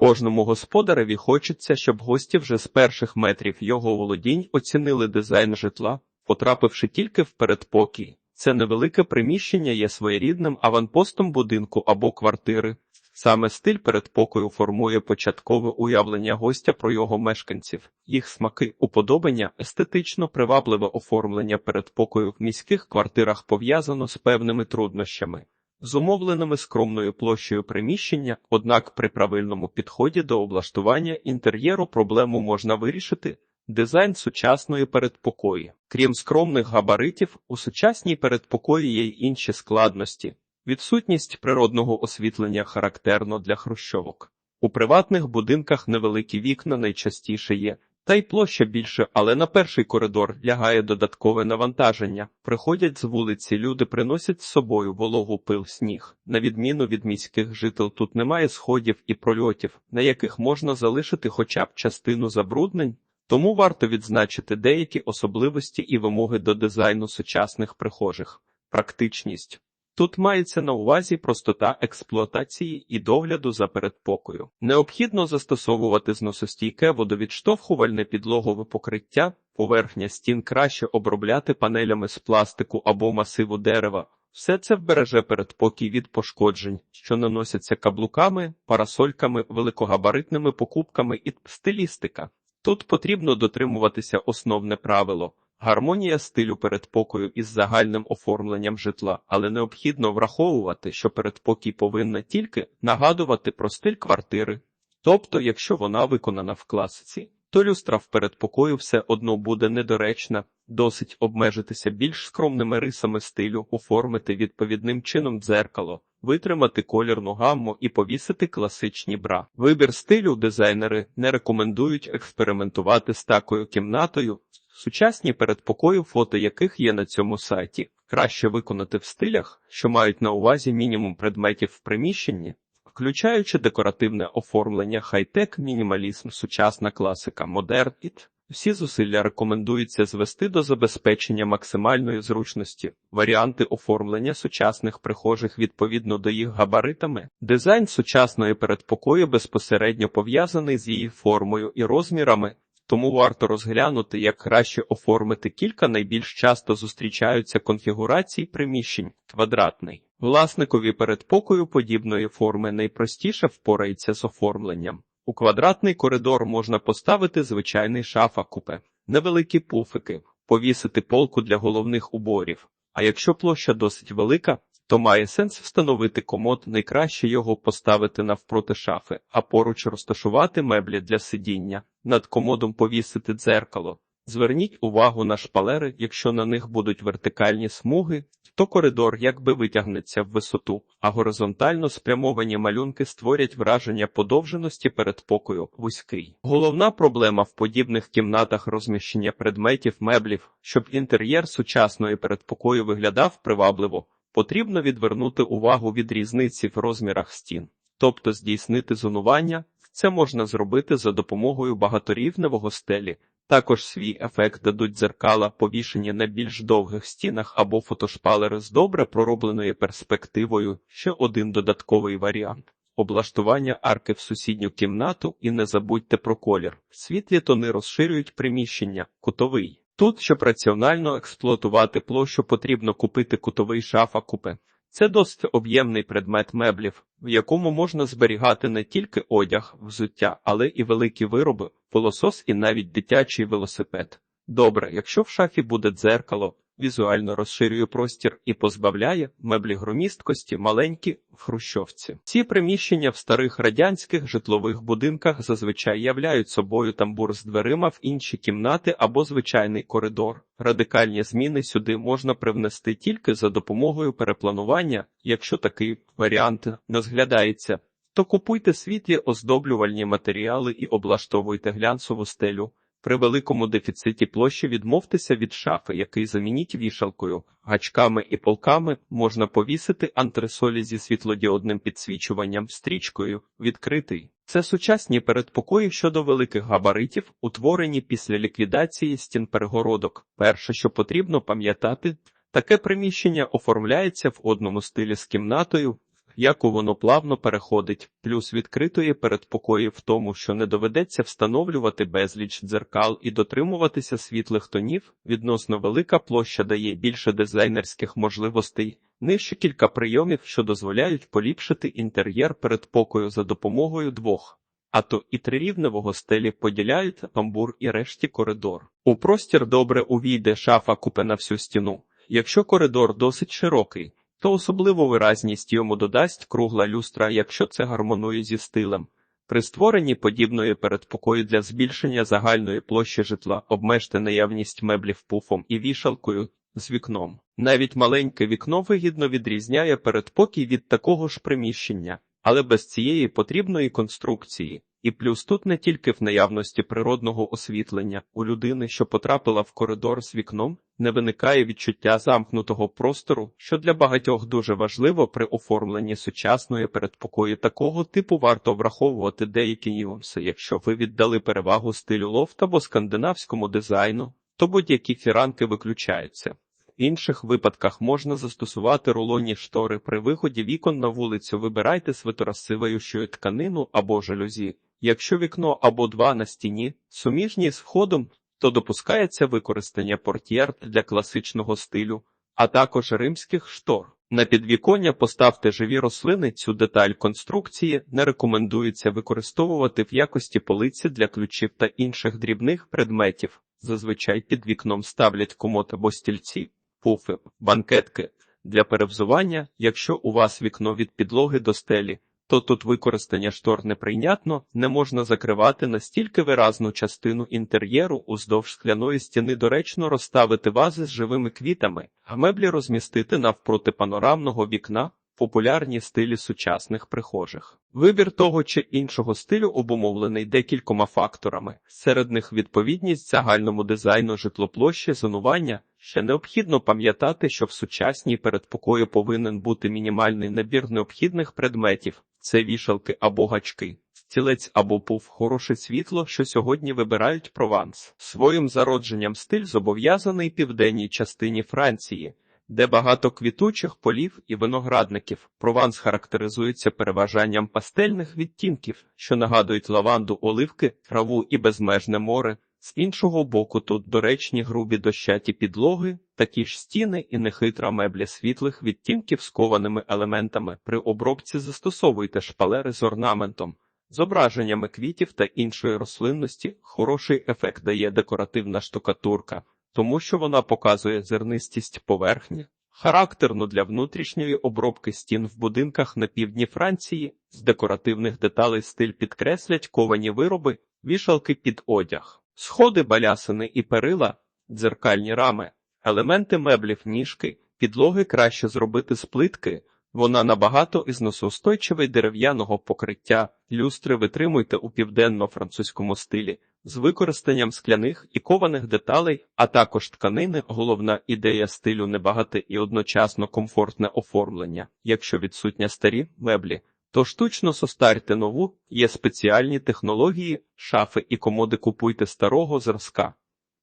Кожному господареві хочеться, щоб гості вже з перших метрів його володінь оцінили дизайн житла, потрапивши тільки в передпокій. Це невелике приміщення є своєрідним аванпостом будинку або квартири. Саме стиль передпокою формує початкове уявлення гостя про його мешканців, їх смаки, уподобання, естетично привабливе оформлення передпокою в міських квартирах пов'язано з певними труднощами, зумовленими скромною площею приміщення, однак при правильному підході до облаштування інтер'єру проблему можна вирішити. Дизайн сучасної передпокої. Крім скромних габаритів, у сучасній передпокої є й інші складності. Відсутність природного освітлення характерно для хрущовок. У приватних будинках невеликі вікна найчастіше є, та й площа більше, але на перший коридор лягає додаткове навантаження. Приходять з вулиці, люди приносять з собою вологу пил сніг. На відміну від міських жител, тут немає сходів і прольотів, на яких можна залишити хоча б частину забруднень. Тому варто відзначити деякі особливості і вимоги до дизайну сучасних прихожих. Практичність. Тут мається на увазі простота експлуатації і догляду за передпокою. Необхідно застосовувати зносостійке водовідштовхувальне підлогове покриття, поверхня стін краще обробляти панелями з пластику або масиву дерева. Все це вбереже передпокій від пошкоджень, що наносяться каблуками, парасольками, великогабаритними покупками і стилістика. Тут потрібно дотримуватися основне правило. Гармонія стилю передпокою із загальним оформленням житла, але необхідно враховувати, що передпокій повинна тільки нагадувати про стиль квартири. Тобто, якщо вона виконана в класиці, то люстра в передпокою все одно буде недоречна, досить обмежитися більш скромними рисами стилю, оформити відповідним чином дзеркало, витримати колірну гамму і повісити класичні бра. Вибір стилю дизайнери не рекомендують експериментувати з такою кімнатою. Сучасні передпокої, фото яких є на цьому сайті, краще виконати в стилях, що мають на увазі мінімум предметів в приміщенні, включаючи декоративне оформлення, хай-тек, мінімалізм, сучасна класика, модерн іт. Всі зусилля рекомендується звести до забезпечення максимальної зручності, варіанти оформлення сучасних прихожих відповідно до їх габаритами. Дизайн сучасної передпокою безпосередньо пов'язаний з її формою і розмірами. Тому варто розглянути, як краще оформити кілька найбільш часто зустрічаються конфігурацій приміщень квадратний. Власникові передпокою подібної форми найпростіше впорається з оформленням. У квадратний коридор можна поставити звичайний шафа купе, невеликі пуфики, повісити полку для головних уборів. А якщо площа досить велика, то має сенс встановити комод, найкраще його поставити навпроти шафи, а поруч розташувати меблі для сидіння, над комодом повісити дзеркало. Зверніть увагу на шпалери, якщо на них будуть вертикальні смуги, то коридор якби витягнеться в висоту, а горизонтально спрямовані малюнки створять враження подовженості передпокою вузький. Головна проблема в подібних кімнатах розміщення предметів меблів, щоб інтер'єр сучасної передпокою виглядав привабливо. Потрібно відвернути увагу від різниці в розмірах стін, тобто здійснити зонування. Це можна зробити за допомогою багаторівневого стелі. Також свій ефект дадуть дзеркала, повішені на більш довгих стінах або фотошпалери з добре проробленою перспективою. Ще один додатковий варіант. Облаштування арки в сусідню кімнату і не забудьте про колір. Світлі тони розширюють приміщення, кутовий. Тут, щоб раціонально експлуатувати площу, потрібно купити кутовий шафа купе. Це досить об'ємний предмет меблів, в якому можна зберігати не тільки одяг, взуття, але і великі вироби, пилосос і навіть дитячий велосипед. Добре, якщо в шафі буде дзеркало, візуально розширює простір і позбавляє меблі громісткості маленькі в хрущовці. Ці приміщення в старих радянських житлових будинках зазвичай являють собою тамбур з дверима в інші кімнати або звичайний коридор. Радикальні зміни сюди можна привнести тільки за допомогою перепланування, якщо такий варіант не зглядається. То купуйте світлі оздоблювальні матеріали і облаштовуйте глянцеву стелю. При великому дефіциті площі відмовтеся від шафи, який замініть вішалкою, гачками і полками можна повісити антресолі зі світлодіодним підсвічуванням стрічкою, відкритий. Це сучасні передпокої щодо великих габаритів, утворені після ліквідації стін перегородок. Перше, що потрібно пам'ятати, таке приміщення оформляється в одному стилі з кімнатою, яку воно плавно переходить, плюс відкритої передпокої в тому, що не доведеться встановлювати безліч дзеркал і дотримуватися світлих тонів, відносно велика площа дає більше дизайнерських можливостей. Нижче кілька прийомів, що дозволяють поліпшити інтер'єр передпокою за допомогою двох. А то і трирівневого стелі поділяють тамбур і решті коридор. У простір добре увійде шафа купе на всю стіну. Якщо коридор досить широкий, то особливу виразність йому додасть кругла люстра, якщо це гармонує зі стилем. При створенні подібної передпокою для збільшення загальної площі житла обмежте наявність меблів пуфом і вішалкою з вікном. Навіть маленьке вікно вигідно відрізняє передпокій від такого ж приміщення, але без цієї потрібної конструкції. І плюс тут не тільки в наявності природного освітлення у людини, що потрапила в коридор з вікном, не виникає відчуття замкнутого простору, що для багатьох дуже важливо при оформленні сучасної передпокої такого типу варто враховувати деякі нюанси. Якщо ви віддали перевагу стилю лофт або скандинавському дизайну, то будь-які фіранки виключаються. Інших випадках можна застосувати рулонні штори при виході вікон на вулицю. Вибирайте свиторозсиваючу тканину або жалюзі. Якщо вікно або два на стіні суміжні з входом, то допускається використання портьєр для класичного стилю, а також римських штор. На підвіконня поставте живі рослини. Цю деталь конструкції не рекомендується використовувати в якості полиці для ключів та інших дрібних предметів. Зазвичай під вікном ставлять комод або стільці, пуфи, банкетки для перевзування, якщо у вас вікно від підлоги до стелі то тут використання штор неприйнятно, не можна закривати настільки виразну частину інтер'єру уздовж скляної стіни доречно розставити вази з живими квітами, а меблі розмістити навпроти панорамного вікна. Популярні стилі сучасних прихожих. Вибір того чи іншого стилю обумовлений декількома факторами. Серед них відповідність загальному дизайну житлоплощі зонування. Ще необхідно пам'ятати, що в сучасній передпокої повинен бути мінімальний набір необхідних предметів, це вішалки або гачки, стілець або пуф, хороше світло, що сьогодні вибирають прованс. Своїм зародженням стиль зобов'язаний південній частині Франції, де багато квітучих полів і виноградників. Прованс характеризується переважанням пастельних відтінків, що нагадують лаванду, оливки, траву і безмежне море. З іншого боку, тут доречні грубі дощаті підлоги, такі ж стіни і нехитра меблі світлих відтінків з кованими елементами. При обробці застосовуйте шпалери з орнаментом, зображеннями квітів та іншої рослинності. Хороший ефект дає декоративна штукатурка, тому що вона показує зернистість поверхні. Характерну для внутрішньої обробки стін в будинках на півдні Франції з декоративних деталей стиль підкреслять ковані вироби, вішалки під одяг. Сходи балясини і перила, дзеркальні рами, елементи меблів ніжки, підлоги краще зробити з плитки, вона набагато ізносоустойчивий дерев'яного покриття, люстри витримуйте у південно-французькому стилі, з використанням скляних і кованих деталей, а також тканини, головна ідея стилю небагате і одночасно комфортне оформлення, якщо відсутня старі меблі. То штучно состарте нову, є спеціальні технології, шафи і комоди купуйте старого зразка.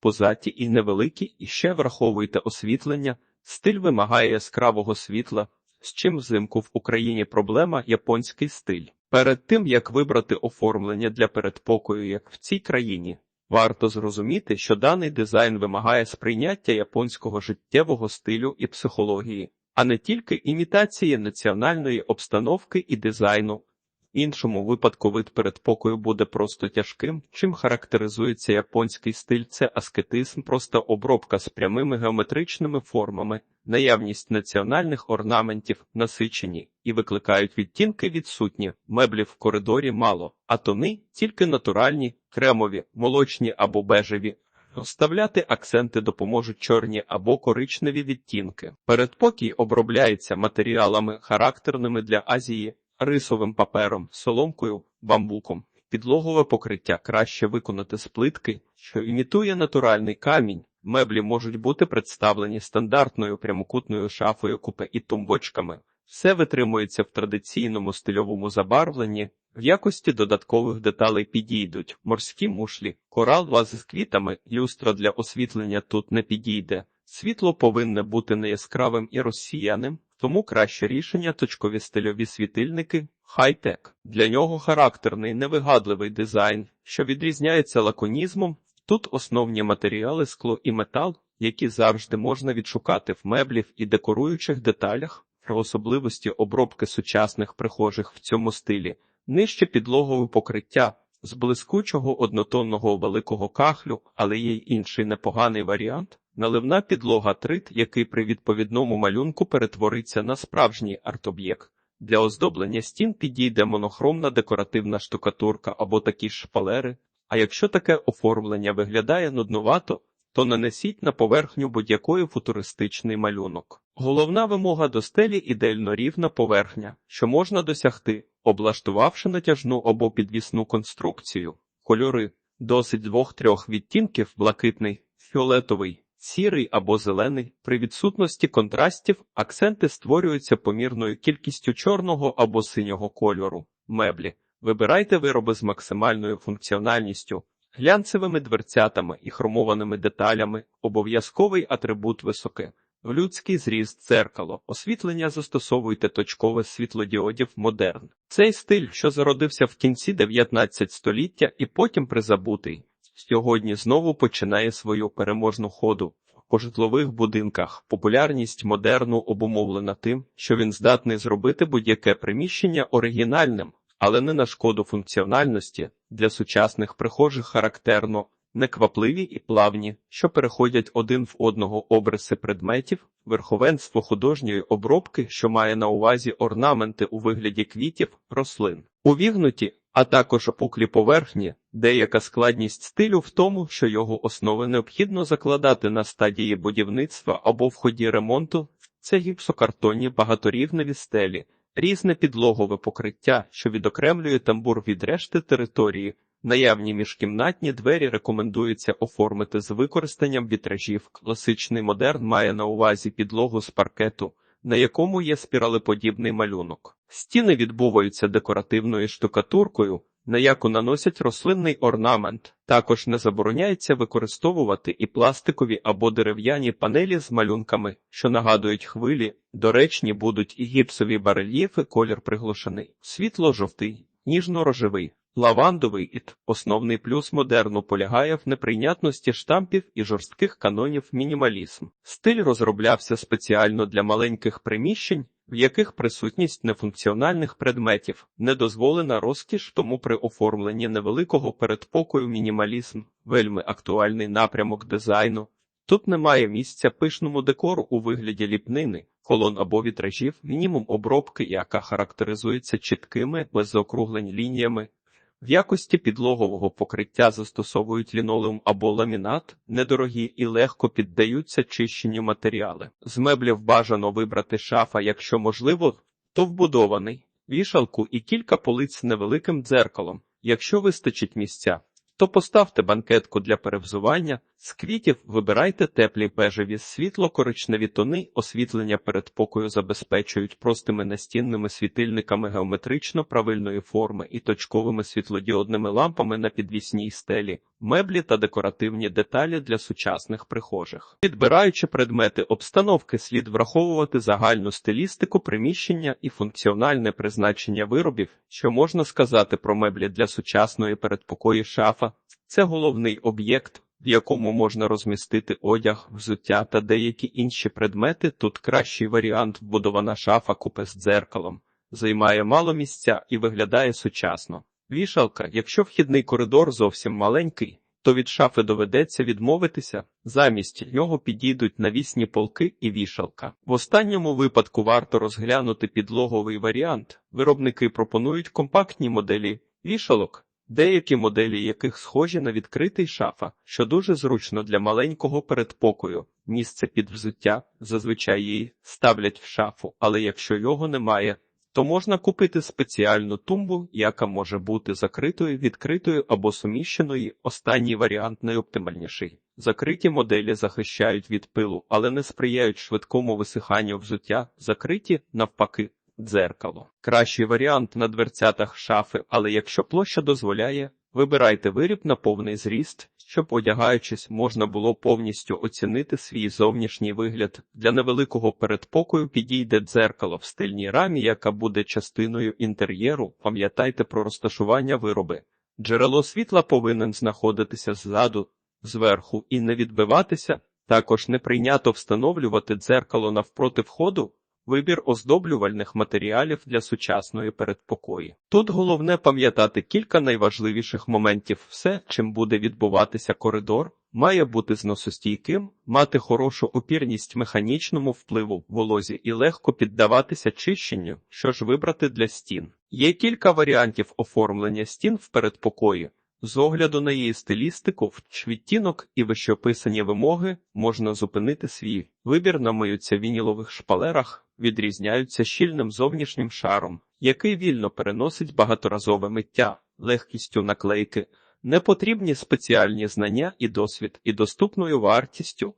Позаті і невеликі, і ще враховуйте освітлення, стиль вимагає яскравого світла, з чим взимку в Україні проблема японський стиль. Перед тим як вибрати оформлення для передпокою, як в цій країні, варто зрозуміти, що даний дизайн вимагає сприйняття японського життєвого стилю і психології а не тільки імітації національної обстановки і дизайну. Іншому випадку вид передпокою буде просто тяжким, чим характеризується японський стиль, це аскетизм, просто обробка з прямими геометричними формами, наявність національних орнаментів насичені і викликають відтінки відсутні, меблів в коридорі мало, а тони тільки натуральні, кремові, молочні або бежеві, Вставляти акценти допоможуть чорні або коричневі відтінки. Передпокій обробляється матеріалами, характерними для Азії, рисовим папером, соломкою, бамбуком. Підлогове покриття краще виконати з плитки, що імітує натуральний камінь. Меблі можуть бути представлені стандартною прямокутною шафою купе і тумбочками. Все витримується в традиційному стильовому забарвленні, в якості додаткових деталей підійдуть морські мушлі, корал вази з квітами, люстра для освітлення тут не підійде. Світло повинне бути неяскравим і розсіяним, Тому краще рішення точкові стильові світильники, хай-тек. Для нього характерний невигадливий дизайн, що відрізняється лаконізмом. Тут основні матеріали скло і метал, які завжди можна відшукати в меблів і декоруючих деталях, про особливості обробки сучасних прихожих в цьому стилі, нижче підлогове покриття з блискучого однотонного великого кахлю, але є й інший непоганий варіант. Наливна підлога трит, який при відповідному малюнку перетвориться на справжній арт-об'єкт. Для оздоблення стін підійде монохромна декоративна штукатурка або такі шпалери. А якщо таке оформлення виглядає нуднувато, то нанесіть на поверхню будь-якої футуристичний малюнок. Головна вимога до стелі ідеально рівна поверхня, що можна досягти, облаштувавши натяжну або підвісну конструкцію. Кольори досить двох-трьох відтінків блакитний, фіолетовий, сірий або зелений. При відсутності контрастів акценти створюються помірною кількістю чорного або синього кольору. Меблі. Вибирайте вироби з максимальною функціональністю, глянцевими дверцятами і хромованими деталями, обов'язковий атрибут високе. В людський зріст дзеркало, освітлення застосовуйте точкове світлодіодів модерн. Цей стиль, що зародився в кінці 19 століття і потім призабутий, сьогодні знову починає свою переможну ходу. По житлових будинках популярність модерну обумовлена тим, що він здатний зробити будь-яке приміщення оригінальним, але не на шкоду функціональності. Для сучасних прихожих характерно неквапливі і плавні, що переходять один в одного обриси предметів, верховенство художньої обробки, що має на увазі орнаменти у вигляді квітів, рослин, увігнуті, а також опуклі поверхні, деяка складність стилю в тому, що його основи необхідно закладати на стадії будівництва або в ході ремонту, це гіпсокартонні багаторівневі стелі. Різне підлогове покриття, що відокремлює тамбур від решти території, Наявні міжкімнатні двері рекомендується оформити з використанням вітражів. Класичний модерн має на увазі підлогу з паркету, на якому є спіралеподібний малюнок. Стіни відбуваються декоративною штукатуркою, на яку наносять рослинний орнамент. Також не забороняється використовувати і пластикові або дерев'яні панелі з малюнками, що нагадують хвилі. Доречні будуть і гіпсові барельєфи, колір приглушений, світло-жовтий, ніжно-рожевий. Лавандовий іт основний плюс модерну полягає в неприйнятності штампів і жорстких канонів мінімалізм. Стиль розроблявся спеціально для маленьких приміщень, в яких присутність нефункціональних предметів не дозволена розкіш, тому при оформленні невеликого передпокою мінімалізм вельми актуальний напрямок дизайну. Тут немає місця пишному декору у вигляді ліпнини, колон або вітражів, мінімум обробки, яка характеризується чіткими без заокруглень лініями. В якості підлогового покриття застосовують лінолеум або ламінат, недорогі і легко піддаються чищенню матеріали. З меблів бажано вибрати шафа, якщо можливо, то вбудований, вішалку і кілька полиць невеликим дзеркалом, якщо вистачить місця. То поставте банкетку для перевзування, з квітів вибирайте теплі бежеві світло-коричневі тони, освітлення передпокою забезпечують простими настінними світильниками геометрично правильної форми і точковими світлодіодними лампами на підвісній стелі, меблі та декоративні деталі для сучасних прихожих. Підбираючи предмети обстановки, слід враховувати загальну стилістику приміщення і функціональне призначення виробів, що можна сказати про меблі для сучасної передпокої шафа. Це головний об'єкт, в якому можна розмістити одяг, взуття та деякі інші предмети. Тут кращий варіант вбудована шафа купе з дзеркалом, займає мало місця і виглядає сучасно. Вішалка, якщо вхідний коридор зовсім маленький, то від шафи доведеться відмовитися, замість нього підійдуть навісні полки і вішалка. В останньому випадку варто розглянути підлоговий варіант. Виробники пропонують компактні моделі вішалок, деякі моделі яких схожі на відкритий шафа, що дуже зручно для маленького передпокою. Місце під взуття зазвичай її ставлять в шафу, але якщо його немає, то можна купити спеціальну тумбу, яка може бути закритою, відкритою або суміщеною. Останній варіант найоптимальніший. Закриті моделі захищають від пилу, але не сприяють швидкому висиханню взуття, закриті навпаки. Дзеркало. Кращий варіант на дверцятах шафи, але якщо площа дозволяє, Вибирайте виріб на повний зріст, щоб одягаючись, можна було повністю оцінити свій зовнішній вигляд. Для невеликого передпокою підійде дзеркало в стильній рамі, яка буде частиною інтер'єру. Пам'ятайте про розташування вироби. Джерело світла повинен знаходитися ззаду, зверху і не відбиватися. Також не прийнято встановлювати дзеркало навпроти входу. Вибір оздоблювальних матеріалів для сучасної передпокої. Тут головне пам'ятати кілька найважливіших моментів. Все, чим буде відбуватися коридор, має бути зносостійким, мати хорошу опірність механічному впливу волозі і легко піддаватися чищенню, що ж вибрати для стін. Є кілька варіантів оформлення стін в передпокої. З огляду на її стилістику, відтінок і вищописані вимоги можна зупинити свій вибір на миються вінілових шпалерах, відрізняються щільним зовнішнім шаром, який вільно переносить багаторазове миття, легкістю наклейки, непотрібні спеціальні знання і досвід, і доступною вартістю.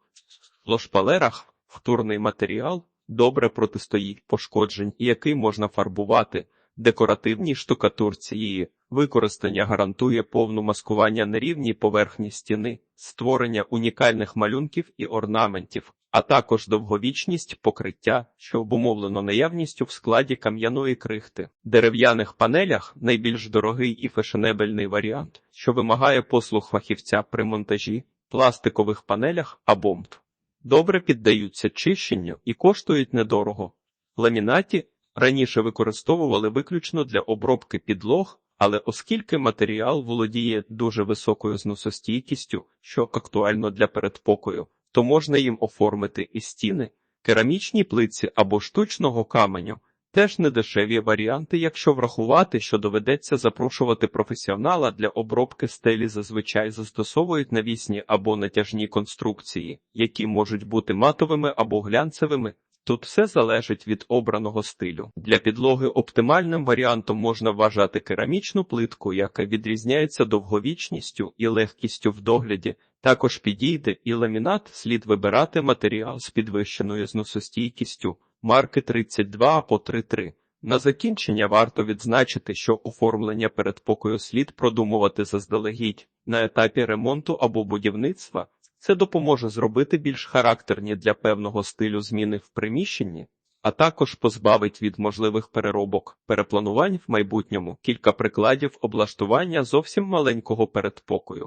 В шпалерах втурний матеріал добре протистоїть пошкоджень, який можна фарбувати. Декоративній штукатурці її використання гарантує повну маскування на рівній поверхні стіни, створення унікальних малюнків і орнаментів, а також довговічність покриття, що обумовлено наявністю в складі кам'яної крихти. Дерев'яних панелях найбільш дорогий і фешенебельний варіант, що вимагає послуг фахівця при монтажі, пластикових панелях або МТ. Добре піддаються чищенню і коштують недорого. Ламінаті раніше використовували виключно для обробки підлог, але оскільки матеріал володіє дуже високою зносостійкістю, що актуально для передпокою, то можна їм оформити і стіни, керамічні плиці або штучного каменю. Теж недешеві варіанти, якщо врахувати, що доведеться запрошувати професіонала для обробки стелі, зазвичай застосовують навісні або натяжні конструкції, які можуть бути матовими або глянцевими. Тут все залежить від обраного стилю. Для підлоги оптимальним варіантом можна вважати керамічну плитку, яка відрізняється довговічністю і легкістю в догляді. Також підійде і ламінат слід вибирати матеріал з підвищеною зносостійкістю марки 32 або 33. На закінчення варто відзначити, що оформлення передпокою слід продумувати заздалегідь на етапі ремонту або будівництва. Це допоможе зробити більш характерні для певного стилю зміни в приміщенні, а також позбавить від можливих переробок, перепланувань в майбутньому кілька прикладів облаштування зовсім маленького передпокою.